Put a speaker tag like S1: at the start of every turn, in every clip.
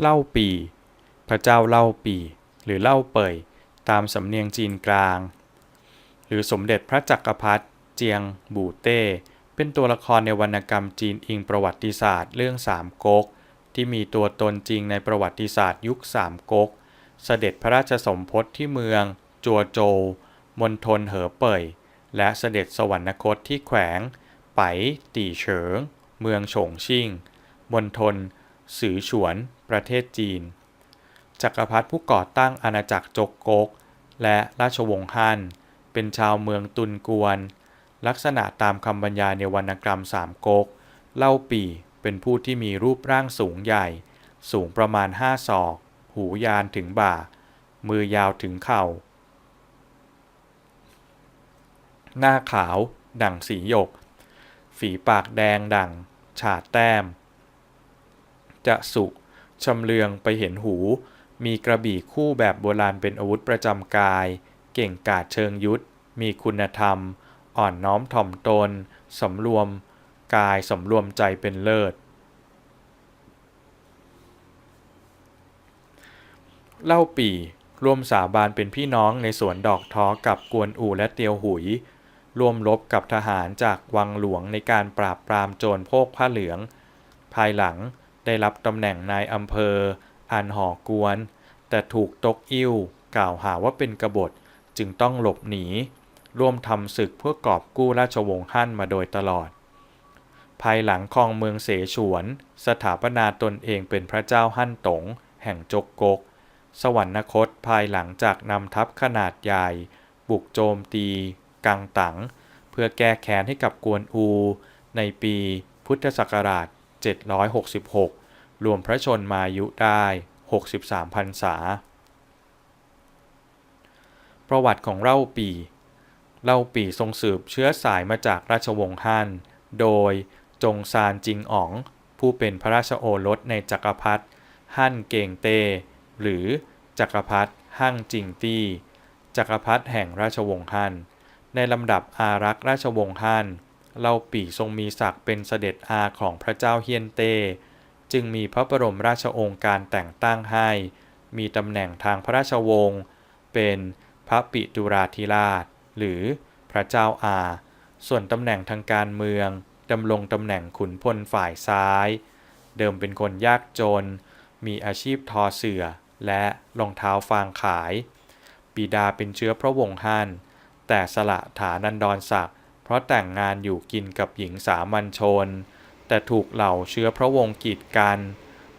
S1: เล่าปี พระเจ้าเล่าปี หรือเล่าเป่ยตามสำเนียงจีนกลาง หรือสมเด็จพระจักรพรรดิเจียงบูเต้ เป็นตัวละครในวรรณกรรมจีนอิงประวัติศาสตร์เรื่องสามก๊กที่มีตัวตนจริงในประวัติศาสตร์ยุคสามก๊ก เสด็จพระราชสมภพที่เมือง จัวโจวมณฑลเหอเป่ย และเสด็จสวรรคตที่แขวง ไปตีเฉิง เมืองฉงชิ่งมณฑลสือฉวน ประเทศจีน จักรพรรดิผู้ก่อตั้งอาณาจักรจกกก และราชวงศ์ฮั่น เป็นชาวเมืองตุนกวน ลักษณะตามคำบรรยายในวรรณกรรมสามก๊ก เล่าปีเป็นผู้ที่มีรูปร่างสูงใหญ่ สูงประมาณห้าศอก หูยานถึงบ่า มือยาวถึงเข่า หน้าขาว ดั่งสีหยก ฝีปากแดงดั่ง ฉาดแต้ม จะสุ ชำเลืองไปเห็นหู มีกระบี่คู่แบบโบราณเป็นอาวุธประจำกาย เก่งกาจเชิงยุทธ มีคุณธรรม อ่อนน้อมถ่อมตนสำรวม กายสำรวมใจเป็นเลิศ เล่าปี่ร่วมสาบานเป็นพี่น้องในสวนดอกท้อกับกวนอูและเตียวหุย ร่วมรบกับทหารจากวังหลวงในการปราบปรามโจรโพกผ้าเหลือง ภายหลัง ได้รับตำแหน่งนายอำเภอ อันหอกวน แต่ถูกตกอิ่วกล่าวหาว่าเป็นกบฏจึงต้องหลบหนี ร่วมทำศึกเพื่อกอบกู้ราชวงศ์ฮั่นมาโดยตลอด ภายหลังครองเมืองเสฉวน สถาปนาตนเองเป็นพระเจ้าฮั่นตง แห่งจกกก สวรรคตภายหลังจากนำทัพขนาดใหญ่ บุกโจมตี กังตัง เพื่อแก้แค้นให้กับกวนอูในปีพุทธศักราช 766 รวมพระชนมายุได้ 63พรรษา ประวัติของเล่าปีเล่าปีทรงสืบเชื้อสายมาจากราชวงศ์ฮั่น โดยจงซานจิงอ๋อง ผู้เป็นพระราชโอรสในจักรพรรดิฮั่นเกงเตหรือจักรพรรดิฮั่งจิงตี้ จักรพรรดิแห่งราชวงศ์ฮั่น ในลำดับอารักษ์ราชวงศ์ฮั่น เล่าปีทรงมีศักดิ์เป็นเสด็จอาของพระเจ้าเฮียนเต จึงมีพระบรมราชโองการแต่งตั้งให้ มีตำแหน่งทางพระราชวงศ์เป็นพระปิตุราธิราช หรือพระเจ้าอา ส่วนตำแหน่งทางการเมืองดำรงตำแหน่งขุนพลฝ่ายซ้าย เดิมเป็นคนยากจน มีอาชีพทอเสือและรองเท้าฟางขายบิดาเป็นเชื้อพระวงศ์ฮั่นแต่สละฐานันดรศักดิ เพราะแต่งงานอยู่กินกับหญิงสามัญชน แต่ถูกเหล่าเชื้อพระวงศ์กีดกัน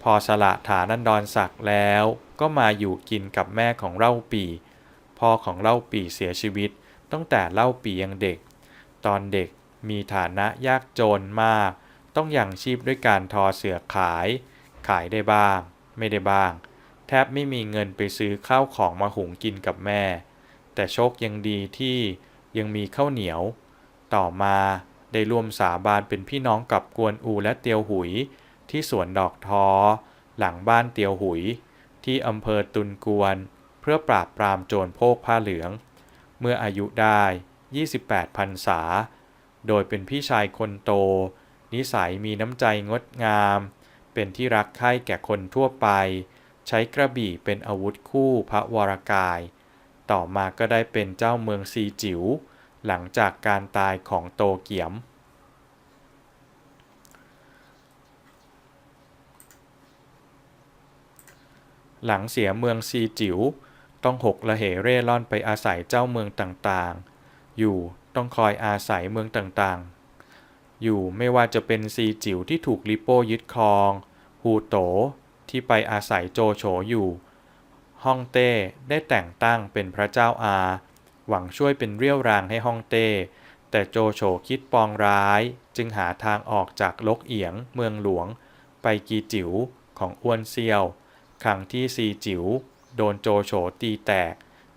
S1: พอสละฐานันดรศักดิ์แล้ว ก็มาอยู่กินกับแม่ของเล่าปีพ่อของเล่าปีเสียชีวิต ตั้งแต่เล่าปียังเด็ก ตอนเด็กมีฐานะยากจนมาก ต้องยังชีพด้วยการทอเสือขาย ขายได้บ้าง ไม่ได้บ้าง แทบไม่มีเงินไปซื้อข้าวของมาหุงกินกับแม่ แต่โชคยังดีที่ยังมีข้าวเหนียว ต่อมาได้ร่วมสาบานเป็นพี่น้องกับกวนอูและเตียวหุย ที่สวนดอกทอ หลังบ้านเตียวหุย ที่อำเภอตุนกวน เพื่อปราบปรามโจรโพกผ้าเหลือง เมื่ออายุได้ 28พรรษา โดยเป็นพี่ชายคนโต นิสัยมีน้ำใจงดงาม เป็นที่รักใคร่แก่คนทั่วไป ใช้กระบี่เป็นอาวุธคู่พระวรากาย ต่อมาก็ได้เป็นเจ้าเมืองซีจิ๋ว หลังจากการตายของโตเกียม หลังเสียเมืองซีจิ๋วต้องหกละเหเร่ร่อนไปอาศัยเจ้าเมืองต่างๆ อยู่ต้องคอยอาศัยเมืองต่างๆ อยู่ไม่ว่าจะเป็นซีจิ๋วที่ถูกลิโป้ยึดครอง ฮูโตที่ไปอาศัยโจโฉอยู่ ฮ่องเต้ได้แต่งตั้งเป็นพระเจ้าอา หวังช่วยเป็นเรี่ยวแรงให้ฮ่องเต้ แต่โจโฉคิดปองร้าย จึงหาทางออกจากลกเอียงเมืองหลวง ไปกีจิ๋วของอ้วนเซียวครั้งที่ซีจิ๋วโดนโจโฉตีแตก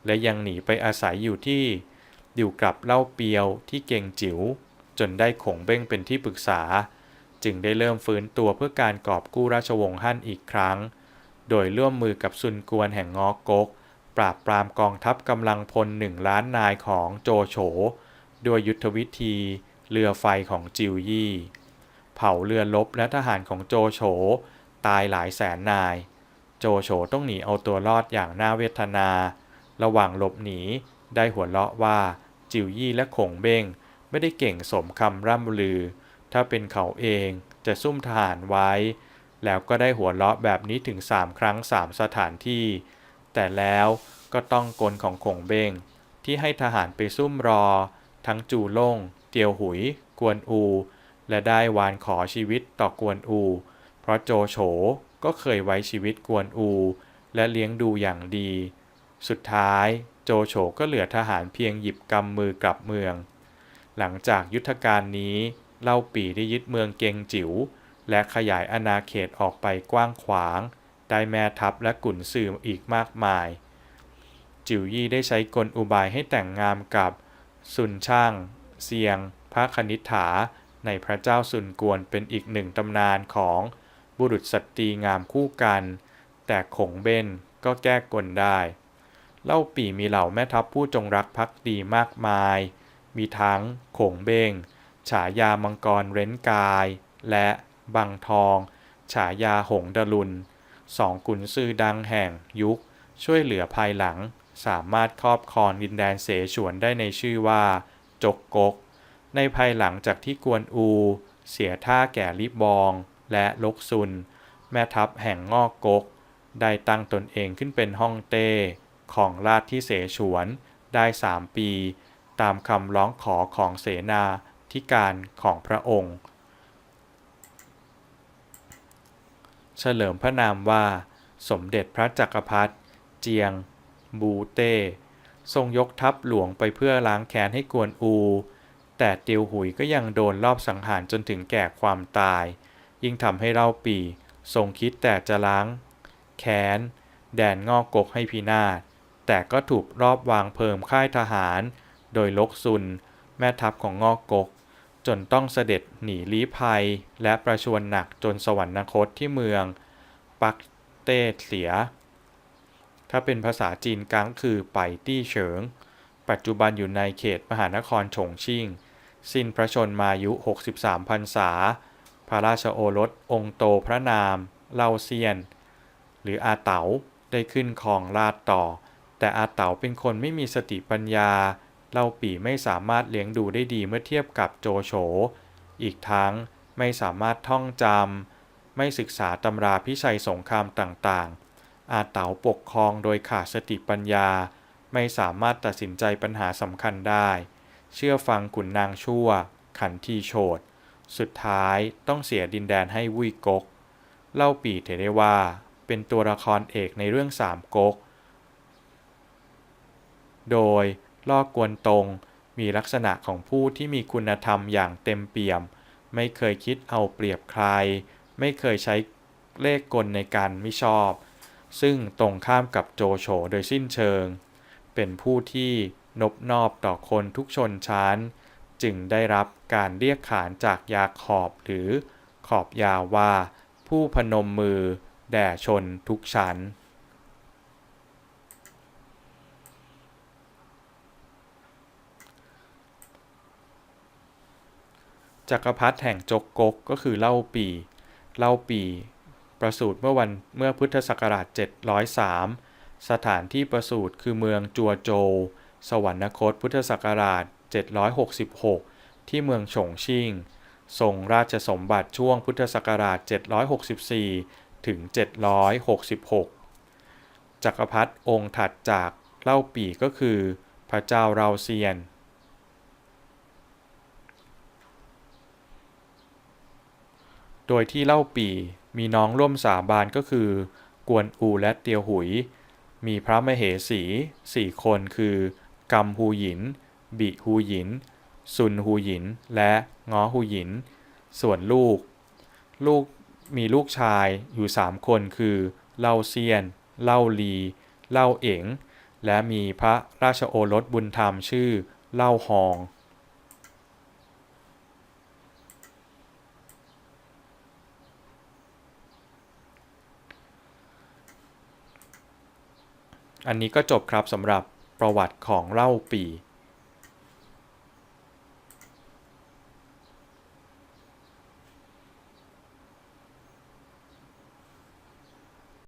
S1: และยังหนีไปอาศัยอยู่ที่อยู่กับเล่าเปียวที่เก่งจิ๋วจนได้ขงเบ้งเป็นที่ปรึกษา จึงได้เริ่มฟื้นตัวเพื่อการกอบกู้ราชวงศ์ฮั่นอีกครั้ง โดยร่วมมือกับซุนกวนแห่งงอกก ปราบปรามกองทัพกำลังพลหนึ่งล้านนายของโจโฉโดยยุทธวิธีเรือไฟของจิวยี่ เผาเรือลบและทหารของโจโฉตายหลายแสนนาย โจโฉต้องหนีเอาตัวรอดอย่างน่าเวทนา ระหว่างหลบหนีได้หัวเราะว่าจิวยี่และขงเบ้งไม่ได้เก่งสมคำร่ำลือ ถ้าเป็นเขาเองจะซุ่มทหารไว้ แล้วก็ได้หัวเราะแบบนี้ถึงสามครั้งสามสถานที่ แต่แล้วก็ต้องกลของขงเบงที่ให้ทหารไปซุ่มรอ ทั้งจูล่ง เตียวหุย กวนอู และได้วานขอชีวิตต่อกวนอู เพราะโจโฉก็เคยไว้ชีวิตกวนอู และเลี้ยงดูอย่างดี สุดท้ายโจโฉก็เหลือทหารเพียงหยิบกำมือกลับเมือง หลังจากยุทธการนี้เล่าปีได้ยึดเมืองเกงจิ๋วและขยายอาณาเขตออกไปกว้างขวาง ได้แม่ทัพและกุนซืออีกมากมาย จิ๋วยี่ได้ใช้กลอุบายให้แต่งงามกับซุนช่าง เซียง พระคณิษฐา ในพระเจ้าซุนกวนเป็นอีกหนึ่งตำนานของบุรุษสตรีงามคู่กัน แต่ขงเบนก็แก้กลได้ เล่าปี่มีเหล่าแม่ทัพผู้จงรักภักดีมากมาย มีทั้งขงเบงฉายามังกรเร้นกาย และบังทอง ฉายาหงดลุน สองกุนซือดังแห่งยุค ช่วยเหลือภายหลัง สามารถครอบครองดินแดนเสฉวนได้ในชื่อว่า จกกก ในภายหลังจากที่กวนอู เสียท่าแก่ลิบอง และลกซุน แม่ทัพแห่งงอกกก ได้ตั้งตนเองขึ้นเป็นฮ่องเต้ ของราชที่เสฉวนได้สามปี ตามคำร้องขอของเสนาธิการของพระองค์ เฉลิมพระนามว่า สมเด็จพระจักรพรรดิเจียง บูเต้ ทรงยกทัพหลวงไปเพื่อล้างแค้นให้กวนอู แต่เตียวหุยก็ยังโดนลอบสังหารจนถึงแก่ความตาย ยิ่งทำให้เล่าปีทรงคิดแต่จะล้าง แค้น แดนงอกกกให้พินาศ แต่ก็ถูกรอบวางเพิ่มค่ายทหาร โดยลกซุน แม่ทัพของงอกกก จนต้องเสด็จหนีลี้ภัย และประชวรหนักจนสวรรคตที่เมือง ปักเต้เสีย ถ้าเป็นภาษาจีนกังคือไปตี้เฉิง ปัจจุบันอยู่ในเขตมหานครฉงชิ่ง สิ้นพระชนมายุ 63พรรษา พระราชโอรสองค์โตพระนาม เล่าเซียน หรืออาเต๋าได้ขึ้นครองราชต่อ แต่อาเต๋าเป็นคนไม่มีสติปัญญา เล่าปี่ไม่สามารถเลี้ยงดูได้ดีเมื่อเทียบกับโจโฉ อีกทั้งไม่สามารถท่องจำ ไม่ศึกษาตำราพิชัยสงครามต่างๆ อาเต๋าปกครองโดยขาดสติปัญญา ไม่สามารถตัดสินใจปัญหาสำคัญได้ เชื่อฟังขุนนางชั่ว ขันทีโฉดสุดท้ายต้องเสียดินแดนให้วุยกก เล่าปี่เถได้ว่า เป็นตัวละครเอกในเรื่องสามก๊ก โดย ล่อกวนตรง มีลักษณะของผู้ที่มีคุณธรรมอย่างเต็มเปี่ยม ไม่เคยคิดเอาเปรียบใคร ไม่เคยใช้เลขกลในการไม่ชอบ ซึ่งตรงข้ามกับโจโฉโดยสิ้นเชิง เป็นผู้ที่นบนอบต่อคนทุกชนชั้น จึงได้รับการเรียกขานจากยาขอบหรือขอบยาว่า ผู้พนมมือ แด่ชนทุกชั้น จักรพรรดิแห่งจกกกก็คือเล่าปีเล่าปี ประสูติเมื่อวันเมื่อพุทธศักราช 703 สถานที่ประสูติคือเมืองจัวโจวสวรรคตพุทธศักราช 766 ที่เมืองฉงชิ่งทรงราชสมบัติช่วงพุทธศักราช 764 ถึง 766 จักรพรรดิองค์ถัดจากเล่าปีก็คือ พระเจ้าเราเซียน โดยที่เล่าปีมีน้องร่วมสาบานก็คือ กวนอูและเตียวหุย มีพระมเหสีสี่คนคือกัมฮูหยิน บิฮูหยิน ซุนฮูหยิน และง้อฮูหยิน ส่วนลูก ลูกมีลูกชายอยู่สามคนคือ เล่าเซียน เล่าลี เล่าเอ๋ง และมีพระราชโอรสบุญธรรมชื่อ เล่าฮอง อันนี้ก็จบครับสำหรับประวัติของเล่าปี่